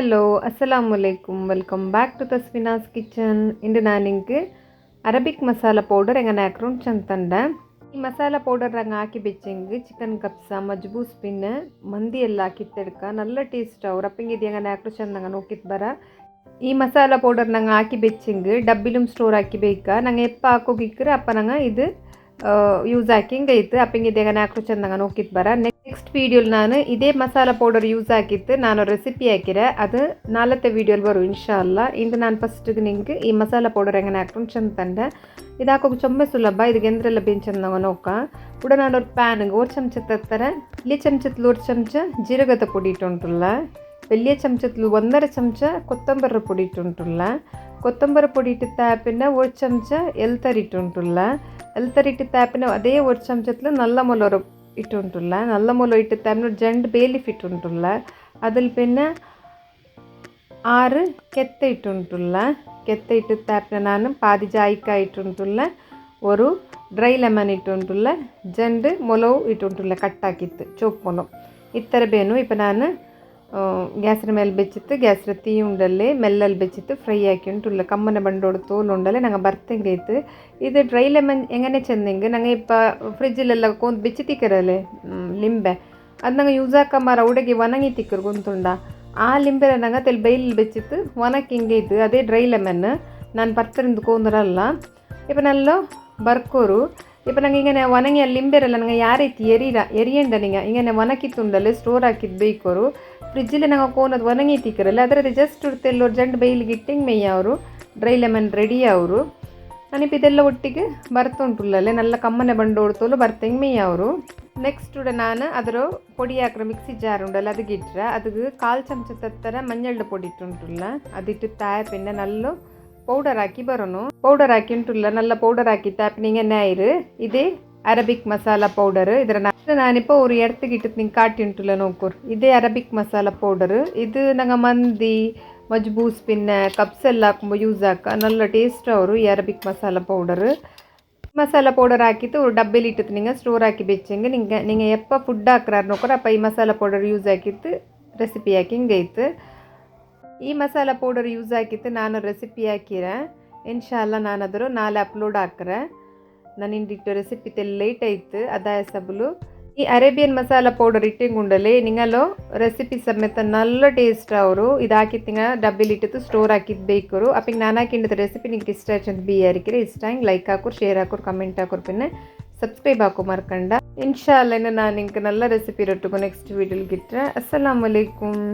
Hello அஸ்லாம் வலைக்கும் welcome back to ತಸ್ವಿನಾಸ್ ಕಿಚನ್. இன்று நான் ಅರಬಿಕ್ மசாலா ಪೌಡರ್ ಎಂಗನೆ ಹಾಕ್ರೋಂಡು ಚಂತಂಡ ಈ ಮಸಾಲಾ ಪೌಡರ್ ರಂಗ ಹಾಕಿ ಬೆಚ್ಚಂಗೆ ಚಿಕನ್ ಕಪ್ಸ, ಮಜ್ಬೂಸ್ ಪಿನ್ ಮಂದಿ ಎಲ್ಲ ಹಾಕಿತ್ತೆಡ್ಕ ನಲ್ಲ ಟೇಸ್ಟ್ ಅವ್ರು ಅಪ್ಪಂಗೆ ಇದು ಎಂಗನೆ ಹಾಕ್ರು ಚಂದಂಗ ನೋಕಿತ್ ಬರ. ಈ ಮಸಾಲಾ ಪೌಡರ್ ನಂಗೆ ಹಾಕಿ ಬೆಚ್ಚಂಗೆ ಡಬ್ಬಿಲುಮ್ ಸ್ಟೋರ್ ಹಾಕಿ ಬೇಕಾ. ನಂಗೆ ಎಪ್ಪ ಹಾಕೋಗಿಕ್ರೆ ಅಪ್ಪ ನಂಗೆ ಇದು ಯೂಸ್ ಹಾಕಿಂಗ್ ಹಿಂಗೆ ಐತೆ. ಅಪ್ಪಂಗೆ ಇದೆಗ ಹಾಕ್ರು ಚಂದಂಗ ನೋಕಿತ್ ಬರ. ನೆಕ್ಸ್ಟ್ ವೀಡಿಯೋಲ್ ನಾನು ಇದೇ ಮಸಾಲ ಪೌಡರ್ ಯೂಸ್ ಹಾಕಿತ್ತು ನಾನು ರೆಸಿಪಿ ಹಾಕಿರೆ ಅದು ನಾಲ್ಕೇ ವೀಡಿಯೋಲ್ ಬರು ಇನ್ಶಾಲ್ಲ ಇಂದು ನಾನು ಫಸ್ಟಿಗೆ ನಿಂಗೆ ಈ ಮಸಾಲ ಪೌಡರ್ ಹೆಂಗೆ ಹಾಕ್ಕೊಂಡು ಚಂದ ತಂಡೆ ಇದು ಹಾಕೋಕೆ ಚೊಮ್ಮೆ ಸುಲಭ ಇದಕ್ಕೆ ಎಂದ್ರೆಲ್ಲ ಬೇನ್ ಚಂದವ ನೋಕ ಕೂಡ ನಾನು ಒಂದು ಪ್ಯಾನ್ಗೆ ಓರ್ ಚಮಚ ತತ್ತಾರೆ ಇಲ್ಲಿ ಚಮಚತ್ಲು ಓರ್ ಚಮಚ ಜೀರಗದ ಪುಡಿ ಇಟ್ಟುಂಟುಲ್ಲ വലിയ ചമച്ചത്തിൽ ഒന്നര ചമച്ച കൊത്തമ്പര പൊടി ഇട്ടുണ്ടുള്ള കൊത്തമ്പര പൊടി ഇട്ട് താപ്പിന് ഒരു ചമച്ച എൽത്തരിട്ടുണ്ടുള്ള ಎಲ್ತರಿಟ್ಟು ತಾಪಿನ ಅದೇ ಒಂದು ಚಮಚತ್ಲು ನಲ್ಲ ಮೊಲರು ಇಟ್ಟುಂಟುಲ್ಲ ನಲ್ಲ ಮೊಲ ಇಟ್ಟು ತಾಪಿನ ಜಂಡ್ ಬೇಲಿಫ್ ಇಟ್ಟುಂಟುಲ್ಲ ಅದಲ್ಲಿ ಪಿನ್ನ ಆರು ಕೆತ್ತೆ ಇಟ್ಟುಂಟುಲ್ಲ ಕೆತ್ತೆ ಇಟ್ಟು ತಾಪಿನ ನಾನು ಪಾದಿ ಜಾಯಿಕಾಯಿ ಇಟ್ಟುಂಟುಲ್ಲ ஒரு ಡ್ರೈ ಲೆಮನ್ ಇಟ್ಟುಂಟುಲ್ಲ ಜಂಡ್ ಮೊಲವು ಇಟ್ಟುಂಟುಲ್ಲ ಕಟ್ಟಾಕಿತ್ತು ಚೋಪ್ ಮೊಲವು ಇತ್ತರ ಬೇನು ಇಪ್ಪ ನಾನು ಗ್ಯಾಸ್ರ ಮೇಲೆ ಬೆಚ್ಚಿತ್ತು ಗ್ಯಾಸ್ರ തീ ഉണ്ടല്ലേ മെല്ലൽ വെച്ചിട്ട് ഫ്രൈ ആക്കിയിട്ടുള്ള കമ്മന ബണ്ടോട് തോലുണ്ടല്ലേ ഞങ്ങൾ ബർത്തെങ്കേത്ത് ഇത് ಡ್ರೈ ಲೆಮನ್ എങ്ങനെ ചെന്നെങ്കിൽ ഞങ്ങൾ ഇപ്പോൾ ಫ್ರಿಜ್ಜಿಲೆಲ್ಲ ಕೊಂದು ಬೆಚ್ಚಿ ತಿಕ್ಕರಲ್ಲೇ ಲಿಂಬೆ ಅದು ನಂಗೆ ಯೂಸ್ ಹಾಕಂಬಾರ ಉಡಗಿ ಒಣಗಿ ತಿಕ್ಕರು ಗೊಂತುಂಡ ಆ ಲಿಂಬೆನ ನಂಗೆ ತೆಲ್ ಬೈಲ್ ಬೆಚ್ಚಿತ್ತು ಒಣಕ್ಕೆ ಹಿಂಗೆ ಇತ್ತು ಅದೇ ಡ್ರೈ ಲೆಮನ್ ನಾನು ಪತ್ತರಿಂದ ಕೊಂದ್ರಲ್ಲ ಇಪ್ಪ ನಲ್ಲೋ ಬರ್ಕೋರು ಇಪ್ಪ ನಂಗೆ ಹೀಗೆ ಒಣಗಿಯ ಲಿಂಬೆರಲ್ಲ ನಂಗೆ ಯಾವ ರೀತಿ ಎರಿರ ಎರಿಯಂಡ ನಿಂಗೆ. ಹೀಗೆ ಒಣಕಿತ್ತುಂಡಲ್ಲಿ ಸ್ಟೋರ್ ಹಾಕಿದ್ದು ಬೇಕೋರು ಫ್ರಿಜ್ಜಲ್ಲಿ ನಂಗೆ ಕೋನದು ಒಣಗಿ ತಿಕ್ಕರಲ್ಲ ಅದರಲ್ಲಿ ಜಸ್ಟ್ ಉಡ್ತೆಲ್ಲೋರು ಜಂಡ್ ಬೈಲಿ ಗಿಟ್ಟಿಂಗ್ ಮೇಯ್ಯ ಅವರು ಡ್ರೈ ಲೆಮನ್ ರೆಡಿ ಅವರು. ನನಗೆ ಇದೆಲ್ಲ ಒಟ್ಟಿಗೆ ಬರ್ತುಂಟುಲ್ಲಲ್ಲೇ, ನಲ್ಲ ಕಮ್ಮನೆ ಬಂಡು ಹೊಡ್ತೋಲು ಬರ್ತೆಂಗೆ ಮೇಯ್ಯ ಅವರು. ನೆಕ್ಸ್ಟ್ ಉಡ ನಾನು ಅದರ ಪೊಡಿ ಹಾಕ್ರೆ ಮಿಕ್ಸಿ ಜಾರ್ ಉಂಡಲ್ಲ ಅದಕ್ಕೆ ಇಟ್ಟರೆ ಅದಕ್ಕೆ ಕಾಲು ಚಮಚ ತತ್ತರ ಮಂಜಳ್ಳ ಪೊಡಿ ಇಟ್ಟುಂಟುಲ್ಲ ಅದಿಟ್ಟು ತಾಯ ನಲ್ಲು ಪೌಡರ್ ಹಾಕಿ ಬರೋನು ಪೌಡರ್ ಹಾಕಿ ಉಂಟುಲ್ಲ ನಲ್ಲ ಪೌಡರ್ ಹಾಕಿ ತಾಪ್ನಿಗೆ ನ್ಯಾಯರು இதே அரபிக் மசாலா பவுடரு இதில் நான் நான் இப்போ ஒரு இடத்துக்கிட்டு நீங்கள் காட்டின்ட்டுல நோக்கூர் இதே அரபிக் மசாலா பவுடரு இது நாங்கள் மந்தி மஜ்பூஸ் பின்ன கப்ஸ் எல்லாம் ஆக்கும்போது யூஸ் ஆக்க நல்ல டேஸ்ட்டாக வரும் Arabic masala powder masala powder ಹಾಕಿತ್ತು ಅವ್ರು ಡಬ್ಬಿಲಿ ಇಟ್ಟಿತ್ತು ನಿಂಗೆ ಸ್ಟೋರ್ ಹಾಕಿ ಬೆಚ್ಚಂಗೆ ನಿಂಗೆ ನಿಂಗೆ ಎಪ್ಪ ಫುಡ್ ಹಾಕ್ರಾರು ನೋಕ್ರ ಅಪ್ಪ ಈ ಮಸಾಲ ಪೌಡರ್ ಯೂಸ್ ಹಾಕಿತ್ತು ರೆಸಿಪಿ ಹಾಕಿ ಹಿಂಗೈತೆ ಈ ಮಸಾಲ ಪೌಡರ್ ಯೂಸ್ ಆಗಿತ್ತು ನಾನು ರೆಸಿಪಿ ಹಾಕಿರ. ಇನ್ಶಾಲ್ಲ ನಾನು ಅದರ ನಾಳೆ ಅಪ್ಲೋಡ್ ಹಾಕ್ರೆ. ನಾನು ಇಂದಿಟ್ಟು ರೆಸಿಪಿ ಲೇಟ್ ಆಯ್ತು, ಅದಾಯ ಸಬಲು. ಈ ಅರೇಬಿಯನ್ ಮಸಾಲ ಪೌಡರ್ ಇಟ್ಟಿಂಗುಂಡಲ್ಲಿ ನಿಂಗಲು ರೆಸಿಪಿ ಸಮೇತ ನಲ್ಲ ಟೇಸ್ಟ್ ಅವರು ಇದು ಹಾಕಿ ತಿಂಗ ಡಬ್ಬಿಲಿ ಇಟ್ಟಿತ್ತು ಸ್ಟೋರ್ ಹಾಕಿದ್ದು ಬೇಕರು. ಅಪ್ಪಿಗೆ ನಾನು ಹಾಕಿಂಡಿದ ರೆಸಿಪಿ ನಿಂಗೆ ಇಷ್ಟ ಆಯ್ತು ಬಿ ಯಾರಿಕಿರಿ ಇಷ್ಟ ಹಿಂಗೆ ಲೈಕ್ ಹಾಕೋರು ಶೇರ್ ಹಾಕೋರು ಕಮೆಂಟ್ ಹಾಕೋರು ಪಿನ್ನೆ ಸಬ್ಸ್ಕ್ರೈಬ್ ಹಾಕೋ ಮರ್ಕಂಡ. ಇನ್ಶಾ ಅಲ್ಲ ನಾನು ನಿಂಗೆ ನಲ್ಲ ರೆಸಿಪಿ ರೊಟ್ಟಿಗೂ ನೆಕ್ಸ್ಟ್ ವೀಡಿಯೋಲಿ ಗಿಟ್ರೆ, ಅಸ್ಸಲಾಮು ಅಲೈಕುಮ್.